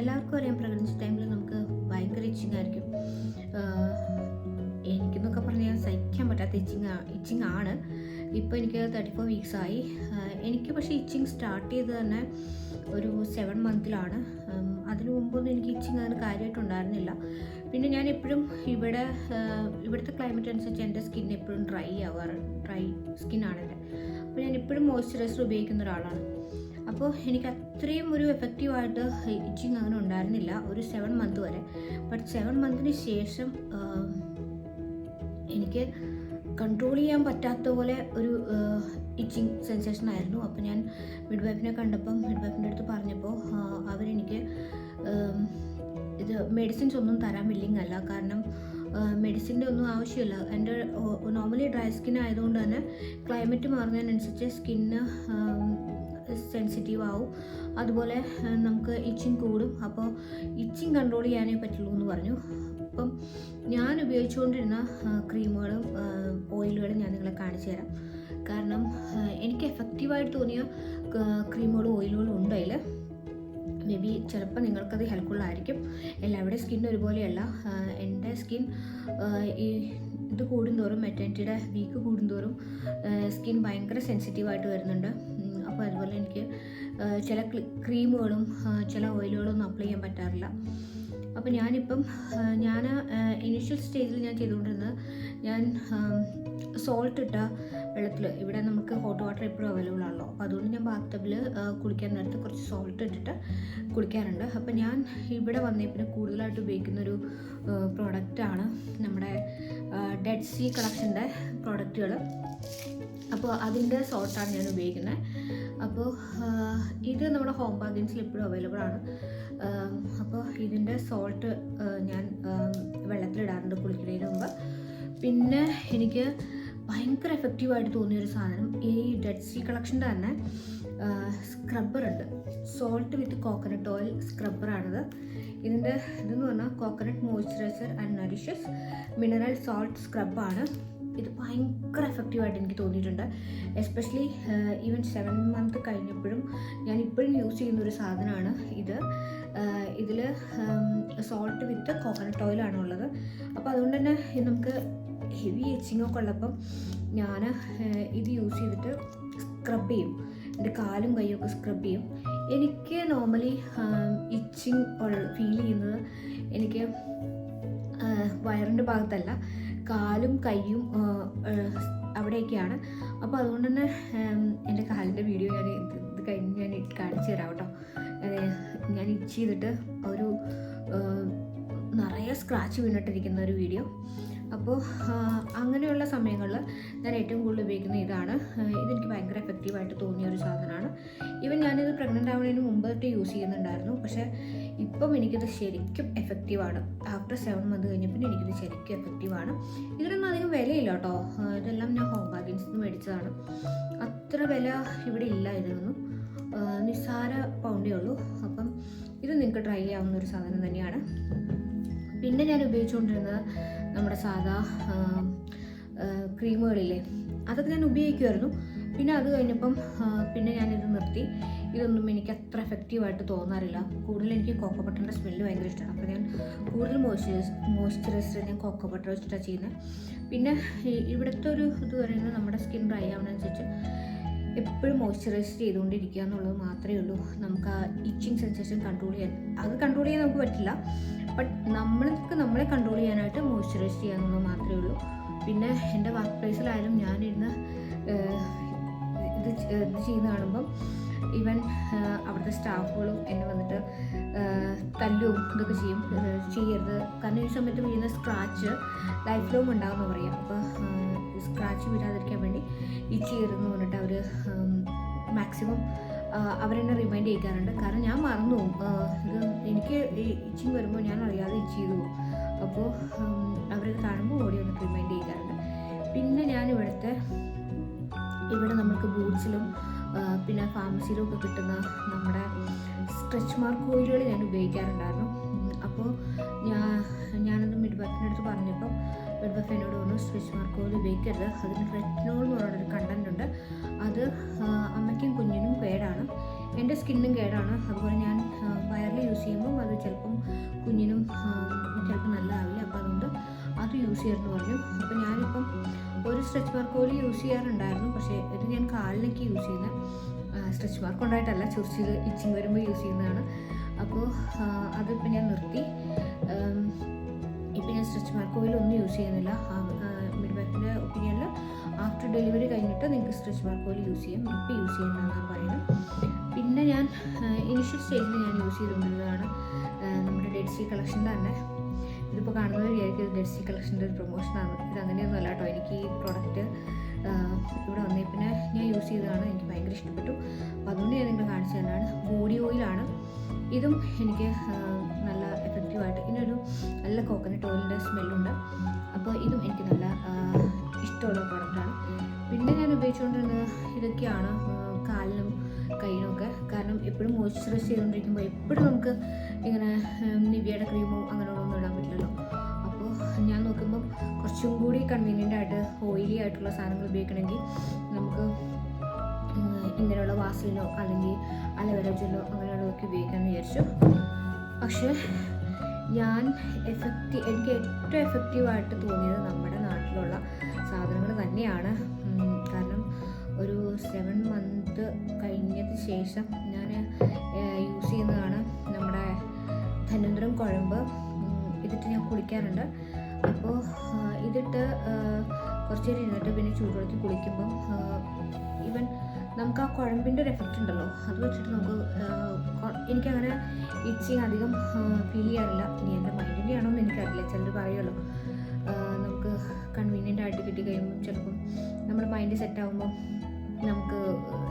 എല്ലാവർക്കും അറിയാം. പ്രഗ്നൻസി ടൈമിൽ നമുക്ക് ഭയങ്കര ഇച്ചിങ് ആയിരിക്കും. എനിക്കെന്നൊക്കെ പറഞ്ഞാൽ സഹിക്കാൻ പറ്റാത്ത ഇച്ചിങ് ഇച്ചിങ് ആണ്. ഇപ്പോൾ എനിക്ക് തേർട്ടി ഫോർ വീക്സ് ആയി എനിക്ക് പക്ഷേ ഇച്ചിങ് സ്റ്റാർട്ട് ചെയ്ത് തന്നെ ഒരു സെവൻ മന്തിലാണ് അതിനു മുമ്പൊന്നും എനിക്ക് ഇച്ചിങ് അങ്ങനെ കാര്യമായിട്ടുണ്ടായിരുന്നില്ല പിന്നെ ഞാൻ എപ്പോഴും ഇവിടെ ഇവിടുത്തെ ക്ലൈമറ്റ് അനുസരിച്ച് എന്റെ സ്കിൻ എപ്പോഴും ഡ്രൈ ആവാറ് ഡ്രൈ സ്കിന്നാണ് എന്റെ അപ്പോൾ ഞാൻ എപ്പോഴും മോയ്സ്ചറൈസർ ഉപയോഗിക്കുന്ന ഒരാളാണ്. അപ്പോൾ എനിക്ക് അത്രയും ഒരു എഫക്റ്റീവായിട്ട് ഇച്ചിങ് അങ്ങനെ ഉണ്ടായിരുന്നില്ല ഒരു സെവൻ മന്ത് വരെ. ബട്ട് സെവൻ മന്തിന് ശേഷം എനിക്ക് കൺട്രോൾ ചെയ്യാൻ പറ്റാത്ത പോലെ ഒരു ഇച്ചിങ് സെൻസേഷൻ ആയിരുന്നു. അപ്പോൾ ഞാൻ മിഡ് വൈഫിനെ കണ്ടപ്പം മിഡ് വൈഫിന്റെ അടുത്ത് പറഞ്ഞപ്പോൾ അവരെനിക്ക് ഇത് മെഡിസിൻസ് ഒന്നും തരാൻ വില്ലിങ് അല്ല. കാരണം മെഡിസിന്റെ ഒന്നും ആവശ്യമില്ല. എന്റെ നോർമലി ഡ്രൈ സ്കിൻ ആയതുകൊണ്ട് തന്നെ ക്ലൈമറ്റ് മാറുന്നതിനനുസരിച്ച് സ്കിന്ന് സെൻസിറ്റീവ് ആവും. അതുപോലെ നമുക്ക് ഇച്ചിങ് കൂടും. അപ്പോൾ ഇച്ചിങ് കൺട്രോൾ ചെയ്യാനേ പറ്റുള്ളൂ എന്ന് പറഞ്ഞു. അപ്പം ഞാൻ ഉപയോഗിച്ചുകൊണ്ടിരുന്ന ക്രീമുകളും ഓയിലുകളും ഞാൻ നിങ്ങളെ കാണിച്ചു തരാം. കാരണം എനിക്ക് എഫക്റ്റീവായിട്ട് തോന്നിയ ക്രീമുകളും ഓയിലുകളും ഉണ്ട് അതിൽ മേ ബി ചിലപ്പോൾ നിങ്ങൾക്കത് ആയിരിക്കും. എല്ലാവരുടെയും സ്കിൻ ഒരുപോലെയല്ല. എന്റെ സ്കിൻ ഈ ഇത് കൂടുന്തോറും മെറ്റേണിറ്റിയുടെ വീക്ക് കൂടുന്തോറും സ്കിൻ ഭയങ്കര സെൻസിറ്റീവായിട്ട് വരുന്നുണ്ട്. അപ്പോൾ അതുപോലെ എനിക്ക് ചില ക്രീമുകളും ചില ഓയിലുകളൊന്നും അപ്ലൈ ചെയ്യാൻ പറ്റാറില്ല. അപ്പോൾ ഞാനിപ്പം ഞാൻ ഇനിഷ്യൽ സ്റ്റേജിൽ ഞാൻ ചെയ്തുകൊണ്ടിരുന്നത് ഞാൻ സോൾട്ട് ഇട്ട വെള്ളത്തിൽ ഇവിടെ നമുക്ക് ഹോട്ട് വാട്ടർ എപ്പോഴും അവൈലബിൾ ആണല്ലോ. അപ്പോൾ അതുകൊണ്ട് ഞാൻ ബാത്ത് ടബിൽ കുളിക്കാൻ നേരത്ത് കുറച്ച് സോൾട്ട് ഇട്ടിട്ട് കുളിക്കാറുണ്ട്. അപ്പോൾ ഞാൻ ഇവിടെ വന്നേ പിന്നെ കൂടുതലായിട്ട് ഉപയോഗിക്കുന്നൊരു പ്രോഡക്റ്റാണ് നമ്മുടെ ഡെഡ് സീ കളക്ഷന്റെ പ്രോഡക്റ്റുകൾ അപ്പോൾ അതിന്റെ സോൾട്ടാണ് ഞാൻ ഉപയോഗിക്കുന്നത് അപ്പോൾ ഇത് നമ്മുടെ ഹോം ബാഗിൻസിൽ ഇപ്പോഴും അവൈലബിൾ ആണ്. അപ്പോൾ ഇതിന്റെ സോൾട്ട് ഞാൻ വെള്ളത്തിലിടാറുണ്ട് കുളിക്കുന്നതിന് മുമ്പ്. പിന്നെ എനിക്ക് ഭയങ്കര എഫക്റ്റീവായിട്ട് തോന്നിയൊരു സാധനം ഈ ഡെഡ് സീ കളക്ഷന്റെ തന്നെ സ്ക്രബ്ബറുണ്ട് സോൾട്ട് വിത്ത് കോക്കനട്ട് ഓയിൽ സ്ക്രബ്ബറാണിത് ഇതിന്റെ ഇതെന്ന് പറഞ്ഞാൽ coconut moisturiser and nourishes mineral salt സ്ക്രബാണ് ഇത് ഭയങ്കര എഫക്റ്റീവായിട്ട് എനിക്ക് തോന്നിയിട്ടുണ്ട്. എസ്പെഷ്യലി ഈവൻ സെവൻ മന്ത് കഴിഞ്ഞപ്പോഴും ഞാൻ ഇപ്പോഴും യൂസ് ചെയ്യുന്ന ഒരു സാധനമാണ് ഇത്. ഇതിൽ സോൾട്ട് വിത്ത് കോക്കനട്ട് ഓയിലാണ് ഉള്ളത് അപ്പോൾ അതുകൊണ്ട് തന്നെ നമുക്ക് ഹെവി എച്ചിങ് ഒക്കെ ഉള്ളപ്പം ഞാൻ ഇത് യൂസ് ചെയ്തിട്ട് സ്ക്രബ് ചെയ്യും. എന്റെ കാലും കൈയൊക്കെ സ്ക്രബ് ചെയ്യും. എനിക്ക് നോർമലി ഇച്ചിങ് ഫീൽ ചെയ്യുന്നത് എനിക്ക് വയറിന്റെ ഭാഗത്തല്ല. കാലും കൈയും അവിടെയൊക്കെയാണ്. അപ്പോൾ അതുകൊണ്ട് തന്നെ എന്റെ കാലിന്റെ വീഡിയോ ഞാൻ ഇത് കഴിഞ്ഞ് ഞാൻ കാണിച്ചു തരാം കേട്ടോ. ഞാൻ ഇച്ച് ചെയ്തിട്ട് ഒരു നിറയെ സ്ക്രാച്ച് വീണിട്ടിരിക്കുന്ന ഒരു വീഡിയോ അപ്പോൾ അങ്ങനെയുള്ള സമയങ്ങളിൽ ഞാൻ ഏറ്റവും കൂടുതൽ ഉപയോഗിക്കുന്ന ഇതാണ്. ഇതെനിക്ക് ഭയങ്കര എഫക്റ്റീവായിട്ട് തോന്നിയ ഒരു സാധനമാണ്. ഈവൻ ഞാനിത് പ്രഗ്നന്റ് ആവുന്നതിന് മുമ്പ് തൊട്ട് യൂസ് ചെയ്യുന്നുണ്ടായിരുന്നു. പക്ഷേ ഇപ്പം എനിക്കിത് ശരിക്കും എഫക്റ്റീവാണ് ആഫ്റ്റർ സെവൻ മന്ത് കഴിഞ്ഞപ്പോൾ എനിക്കിത് ശരിക്കും എഫക്റ്റീവാണ് ഇതിനൊന്നും അധികം വിലയില്ല കേട്ടോ. ഇതെല്ലാം ഞാൻ ഹോം ബാഗിൻസിൽ നിന്ന് മേടിച്ചതാണ്. അത്ര വില ഇവിടെ ഇല്ല ഇതിനൊന്നും നിസ്സാര പൗണ്ടേ ഉള്ളൂ. അപ്പം ഇത് നിങ്ങൾക്ക് ട്രൈ ചെയ്യാവുന്ന ഒരു സാധനം തന്നെയാണ്. പിന്നെ ഞാൻ ഉപയോഗിച്ചുകൊണ്ടിരുന്നത് നമ്മുടെ സാധാ ക്രീമുകളില്ലേ അതൊക്കെ ഞാൻ ഉപയോഗിക്കുമായിരുന്നു പിന്നെ അത് കഴിഞ്ഞപ്പം പിന്നെ ഞാനിത് നിർത്തി. ഇതൊന്നും എനിക്ക് അത്ര എഫക്റ്റീവായിട്ട് തോന്നാറില്ല. കൂടുതൽ എനിക്ക് കോക്ക ബട്ടറിന്റെ സ്മെല്ല് ഭയങ്കര ഇഷ്ടമാണ് അപ്പോൾ ഞാൻ കൂടുതൽ മോയ്സ്ചറൈസ് മോയ്സ്ചറൈസർ ഞാൻ കോക്കോ ബട്ടർ വെച്ചിട്ടാണ് ചെയ്യുന്നത് പിന്നെ ഇവിടുത്തെ ഒരു ഇത് പറയുന്നത് നമ്മുടെ സ്കിൻ ഡ്രൈ ആവുന്നതനുസരിച്ച് എപ്പോഴും മോയ്സ്ചറൈസ് ചെയ്തുകൊണ്ടിരിക്കുക എന്നുള്ളത് മാത്രമേ ഉള്ളൂ. നമുക്ക് ആ ഇച്ചിങ് സെൻസേഷൻ കൺട്രോൾ ചെയ്യാൻ അത് കൺട്രോൾ ചെയ്യാൻ നമുക്ക് പറ്റില്ല. ബട്ട് നമ്മൾക്ക് നമ്മളെ കൺട്രോൾ ചെയ്യാനായിട്ട് മോയ്സ്ചറൈസ് ചെയ്യുക എന്നുള്ളത് മാത്രമേ ഉള്ളൂ. പിന്നെ എന്റെ വർക്ക് പ്ലേസിലായാലും ഞാനിരുന്ന് ഇത് ഇത് ചെയ്യുന്ന കാണുമ്പം ഈവൻ അവിടുത്തെ സ്റ്റാഫുകളും എന്നെ വന്നിട്ട് തല്ലും ഇതൊക്കെ ചെയ്യും. ചെയ്യരുത്. കാരണം ഈ സമയത്ത് വീഴുന്ന സ്ക്രാച്ച് ലൈഫ് ലോങ് ഉണ്ടാകുമെന്ന് പറയാം. അപ്പോൾ സ്ക്രാച്ച് വീഴാതിരിക്കാൻ വേണ്ടി ഈ ചെയ്യരുതെന്ന് പറഞ്ഞിട്ട് അവർ മാക്സിമം അവരെന്നെ റിമൈൻഡ് ചെയ്യിക്കാറുണ്ട്. കാരണം ഞാൻ മറന്നു പോകും. ഇത് എനിക്ക് ഇച്ചിങ് വരുമ്പോൾ ഞാൻ അറിയാതെ ഇച്ച് ചെയ്തു പോകും. അപ്പോൾ അവരത് കാണുമ്പോൾ ഓടി ഒന്ന് റിമൈൻഡ് ചെയ്യിക്കാറുണ്ട്. പിന്നെ ഞാൻ ഇവിടുത്തെ ഇവിടെ നമുക്ക് ബൂട്ട്സിലും പിന്നെ ഫാർമസിയിലും ഒക്കെ കിട്ടുന്ന നമ്മുടെ സ്ട്രെച്ച് മാർക്ക് ഓയിലുകൾ ഞാൻ ഉപയോഗിക്കാറുണ്ടായിരുന്നു. സ്ട്രെച്ച് മാർക്ക് പോലും ഉപയോഗിക്കരുത്. അതിന് റെറ്റിനോൾ എന്ന് പറയുന്നൊരു കണ്ടന്റ് ഉണ്ട്. അത് അമ്മയ്ക്കും കുഞ്ഞിനും കേടാണ്. എന്റെ സ്കിന്നും കേടാണ്. അതുപോലെ ഞാൻ വയറിൽ യൂസ് ചെയ്യുമ്പോൾ അത് ചിലപ്പം കുഞ്ഞിനും ചിലപ്പോൾ നല്ലതാവില്ല. അപ്പോൾ അതുകൊണ്ട് അത് യൂസ് ചെയ്യണമെന്ന് പറഞ്ഞു. അപ്പോൾ ഞാനിപ്പം ഒരു സ്ട്രെച്ച് മാർക്ക് പോലും യൂസ് ചെയ്യാറുണ്ടായിരുന്നു. പക്ഷേ ഇത് ഞാൻ കാലിലേക്ക് യൂസ് ചെയ്യുന്ന സ്ട്രെച്ച് മാർക്ക് ഉണ്ടായിട്ടല്ല. ചൊറിച്ചിൽ ഇച്ചിങ് വരുമ്പോൾ യൂസ് ചെയ്യുന്നതാണ്. അപ്പോൾ അതിപ്പോൾ ഞാൻ നിർത്തി. ഇപ്പം ഞാൻ സ്ട്രെച്ച് മാർക്ക് ഓയിൽ ഒന്നും യൂസ് ചെയ്യുന്നില്ല. ഡെലിവറി കഴിഞ്ഞിട്ട് നിങ്ങൾക്ക് സ്ട്രെച്ച് മാർക്ക് ഓയിൽ യൂസ് ചെയ്യാം. ഇപ്പോൾ യൂസ് ചെയ്യണമെന്നാണ് പറയുന്നത്. പിന്നെ ഞാൻ ഇനിഷ്യൽ സ്റ്റേജിൽ ഞാൻ യൂസ് ചെയ്തുകൊണ്ടിരുന്നതാണ് നമ്മുടെ ഡെഡ് സി കളക്ഷൻ തന്നെ. ഇതിപ്പോൾ കാണുന്നവർ വിചാരിക്കും ഡെഡ് സി കളക്ഷന്റെ ഒരു പ്രൊമോഷനാണ് ഇത് അങ്ങനെയൊന്നും അല്ല കേട്ടോ. എനിക്ക് ഈ പ്രോഡക്റ്റ് ഇവിടെ വന്നേ പിന്നെ ഞാൻ യൂസ് ചെയ്തതാണ്. എനിക്ക് ഭയങ്കര ഇഷ്ടപ്പെട്ടു. അപ്പോൾ അതുകൊണ്ട് ഞാൻ നിങ്ങൾ കാണിച്ചു തന്നെയാണ് ബോഡി ഓയിലാണ് ഇതും എനിക്ക് നല്ല എഫക്റ്റീവായിട്ട് ഇതിനൊരു നല്ല കോക്കനട്ട് ഓയിലിന്റെ സ്മെല്ലുണ്ട് അപ്പോൾ ഇതും എനിക്ക് നല്ല ഇഷ്ടമുള്ള പ്രോഡക്റ്റാണ് പിന്നെ ഞാൻ ഉപയോഗിച്ചുകൊണ്ടിരുന്നത് ഇതൊക്കെയാണ് കാലിനും കയ്യിനും ഒക്കെ. കാരണം എപ്പോഴും മോയ്സ്ചറൈസ് ചെയ്തുകൊണ്ടിരിക്കുമ്പോൾ എപ്പോഴും നമുക്ക് ഇങ്ങനെ നിവ്യയുടെ ക്രീമോ അങ്ങനെയുള്ളതൊന്നും ഇടാൻ പറ്റില്ലല്ലോ. അപ്പോൾ ഞാൻ നോക്കുമ്പം കുറച്ചും കൂടി കൺവീനിയന്റ് ആയിട്ട് ഓയിലി ആയിട്ടുള്ള സാധനങ്ങൾ ഉപയോഗിക്കണമെങ്കിൽ നമുക്ക് ഇങ്ങനെയുള്ള വാസലിനോ അല്ലെങ്കിൽ അലവര ജെല്ലോ അങ്ങനെയുള്ളതൊക്കെ ഉപയോഗിക്കാമെന്ന് വിചാരിച്ചു. പക്ഷേ ഞാൻ എഫക്റ്റീവ് എനിക്ക് ഏറ്റവും എഫക്റ്റീവായിട്ട് തോന്നിയത് നമ്മുടെ നാട്ടിലുള്ള സാധനങ്ങൾ തന്നെയാണ്. കാരണം ഒരു സെവൻ മന്ത് കഴിഞ്ഞതിന് ശേഷം ഞാൻ യൂസ് ചെയ്യുന്നതാണ് നമ്മുടെ ധനുന്ദ്രം കുഴമ്പ്. ഇതിട്ട് ഞാൻ കുളിക്കാറുണ്ട്. അപ്പോൾ ഇതിട്ട് കുറച്ച് നേരം ഇരുന്നിട്ട് പിന്നെ ചൂടുവെള്ളത്തിൽ കുളിക്കുമ്പം ഈവൻ നമുക്ക് ആ കുഴമ്പിന്റെ ഒരു എഫക്റ്റ് ഉണ്ടല്ലോ അത് വെച്ചിട്ട് നമുക്ക് എനിക്കങ്ങനെ ഇച്ചിങ് അധികം ഫീൽ ചെയ്യാറില്ല. ഇനി എന്റെ മൈൻഡിന്റെ ആണോ എന്ന് എനിക്കറിയില്ല. ചിലർ പറയുമല്ലോ ആയിട്ട് കിട്ടി കഴിയുമ്പോൾ ചിലപ്പം നമ്മുടെ മൈൻഡ് സെറ്റ് ആകുമ്പോൾ നമുക്ക്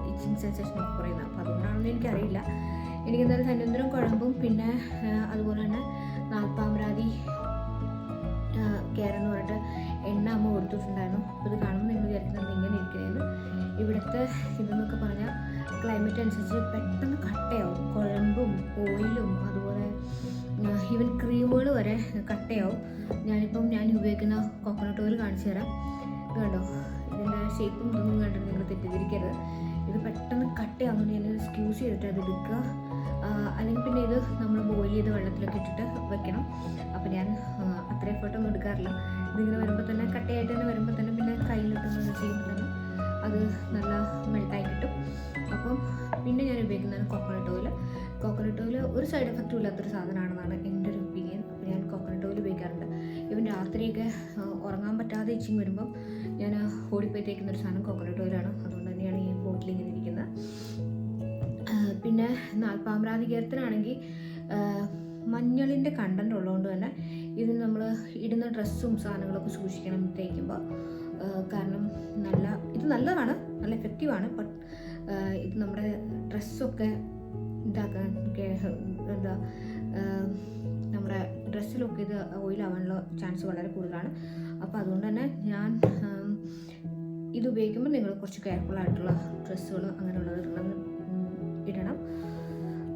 ഇച്ചിങ് സെൻസേഷൻ ഒക്കെ കുറയുന്നത് അപ്പോൾ അതുകൊണ്ടാണെന്ന് എനിക്കറിയില്ല. എനിക്കെന്തായാലും ധന്വന്തരം കുഴമ്പും പിന്നെ അതുപോലെ തന്നെ നാൽപ്പാമ്പ്രാതി കെയർ എന്ന് പറഞ്ഞിട്ട് എണ്ണ അമ്മ കൊടുത്തിട്ടുണ്ടായിരുന്നു. അപ്പോൾ ഇത് കാണുമ്പോൾ നിങ്ങൾ വിചാരിക്കുന്നത് ഇങ്ങനെ ഇരിക്കുന്നത് ഇവിടുത്തെ ഇതെന്നൊക്കെ പറഞ്ഞാൽ ക്ലൈമറ്റ് അനുസരിച്ച് പെട്ടെന്ന് കട്ടയാവും. കുഴമ്പും ഓയിലും അതുപോലെ ഈവൻ ക്രീമുകൾ വരെ കട്ടയാവും. ഞാനിപ്പം ഞാൻ ഉപയോഗിക്കുന്ന കോക്കനട്ട് ഓയിൽ കാണിച്ചു തരാം. കേട്ടോ ഇതിന്റെ ഷേപ്പും ഇതൊന്നും കണ്ടിട്ട് നിങ്ങൾ തെറ്റിദ്ധരിക്കരുത്. ഇത് പെട്ടെന്ന് കട്ടയാവുന്നുണ്ട് ഞാൻ സ്ക്യൂസ് ചെയ്തിട്ട് അത് എടുക്കുക. അല്ലെങ്കിൽ പിന്നെ ഇത് നമ്മൾ ബോയിൽ ചെയ്ത് വെള്ളത്തിലൊക്കെ ഇട്ടിട്ട് വെക്കണം. അപ്പോൾ ഞാൻ അത്ര എഫേർട്ട് ഒന്നും എടുക്കാറില്ല. ഇതിങ്ങനെ വരുമ്പോൾ തന്നെ കട്ടയായിട്ട് തന്നെ വരുമ്പോൾ തന്നെ പിന്നെ കയ്യിലിട്ടൊന്നും ചെയ്യുമ്പോൾ തന്നെ അത് നല്ല മെൽട്ടായി കിട്ടും. അപ്പം പിന്നെ ഞാൻ ഉപയോഗിക്കുന്നതാണ് കോക്കനട്ട് ഓയിൽ കോക്കനട്ട് ഓയിൽ ഒരു സൈഡ് എഫക്റ്റും ഇല്ലാത്തൊരു സാധനമാണെന്നാണ് എന്റെ ഒരു ഒപ്പീനിയൻ അപ്പോൾ ഞാൻ കോക്കനട്ട് ഓയിൽ ഉപയോഗിക്കാറുണ്ട്. ഇവൻ രാത്രിയൊക്കെ ഉറങ്ങാൻ പറ്റാതെ ഇച്ചിങ് വരുമ്പം ഞാൻ ഓടിപ്പോയി തേക്കുന്ന ഒരു സാധനം കോക്കനട്ട് ഓയിലാണ് അതുകൊണ്ട് തന്നെയാണ് ഈ ബോട്ടിൽ ഇങ്ങനെ ഇരിക്കുന്നത്. പിന്നെ നാൽപ്പാമ്രാതി കയറത്തിനാണെങ്കിൽ മഞ്ഞളിന്റെ കണ്ടന്റ് ഉള്ളതുകൊണ്ട് തന്നെ ഇതിന് നമ്മൾ ഇടുന്ന ഡ്രസ്സും സാധനങ്ങളൊക്കെ സൂക്ഷിക്കണം തേക്കുമ്പോൾ. കാരണം നല്ല ഇത് നല്ലതാണ് നല്ല എഫക്റ്റീവാണ് ബട്ട് ഇത് നമ്മുടെ ഡ്രസ്സൊക്കെ ഇതാക്കാൻ എന്താ നമ്മുടെ ഡ്രസ്സിലൊക്കെ ഇത് ഓയിലാവാനുള്ള ചാൻസ് വളരെ കൂടുതലാണ്. അപ്പോൾ അതുകൊണ്ട് തന്നെ ഞാൻ ഇത് ഉപയോഗിക്കുമ്പോൾ നിങ്ങൾ കുറച്ച് കെയർഫുൾ ആയിട്ടുള്ള ഡ്രസ്സുകൾ അങ്ങനെയുള്ളത് ഇടണം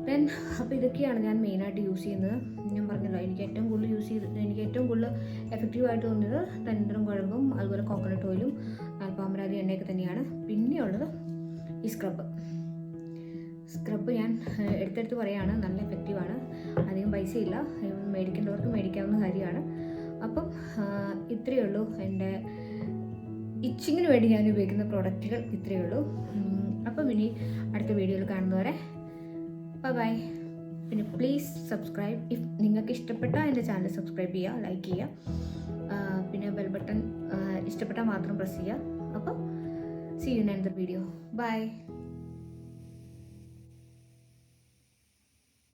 ദെൻ അപ്പോൾ ഇതൊക്കെയാണ് ഞാൻ മെയിനായിട്ട് യൂസ് ചെയ്യുന്നത്. ഞാൻ പറഞ്ഞല്ലോ എനിക്ക് ഏറ്റവും കൂടുതൽ യൂസ് ചെയ്ത് എനിക്ക് ഏറ്റവും കൂടുതൽ എഫക്റ്റീവായിട്ട് തോന്നിയത് തനിന്തരം കുഴമ്പും അതുപോലെ കോക്കനട്ട് ഓയിലും നാൽപ്പാമരാതി എണ്ണയൊക്കെ തന്നെയാണ്. പിന്നെയുള്ളത് ഈ സ്ക്രബ് സ്ക്രബ് ഞാൻ എടുത്തെടുത്ത് പറയുകയാണ്. നല്ല എഫക്റ്റീവാണ് അധികം പൈസയില്ല. മേടിക്കേണ്ടവർക്ക് മേടിക്കാവുന്ന കാര്യമാണ്. അപ്പം ഇത്രയേ ഉള്ളൂ. എന്റെ ഇച്ചിങ്ങിന് വേണ്ടി ഞാൻ ഉപയോഗിക്കുന്ന പ്രോഡക്റ്റുകൾ ഇത്രയേ ഉള്ളൂ. അപ്പം ഇനി അടുത്ത വീഡിയോയിൽ കാണുന്നവരെ ബൈ ബൈ പിന്നെ പ്ലീസ് സബ്സ്ക്രൈബ് ഇഫ് നിങ്ങൾക്ക് ഇഷ്ടപ്പെട്ടാൽ എന്റെ ചാനൽ സബ്സ്ക്രൈബ് ചെയ്യുക ലൈക്ക് ചെയ്യുക. പിന്നെ ബെൽ ബട്ടൺ ഇഷ്ടപ്പെട്ടാൽ മാത്രം പ്രസ് ചെയ്യുക. അപ്പോൾ see you in another video bye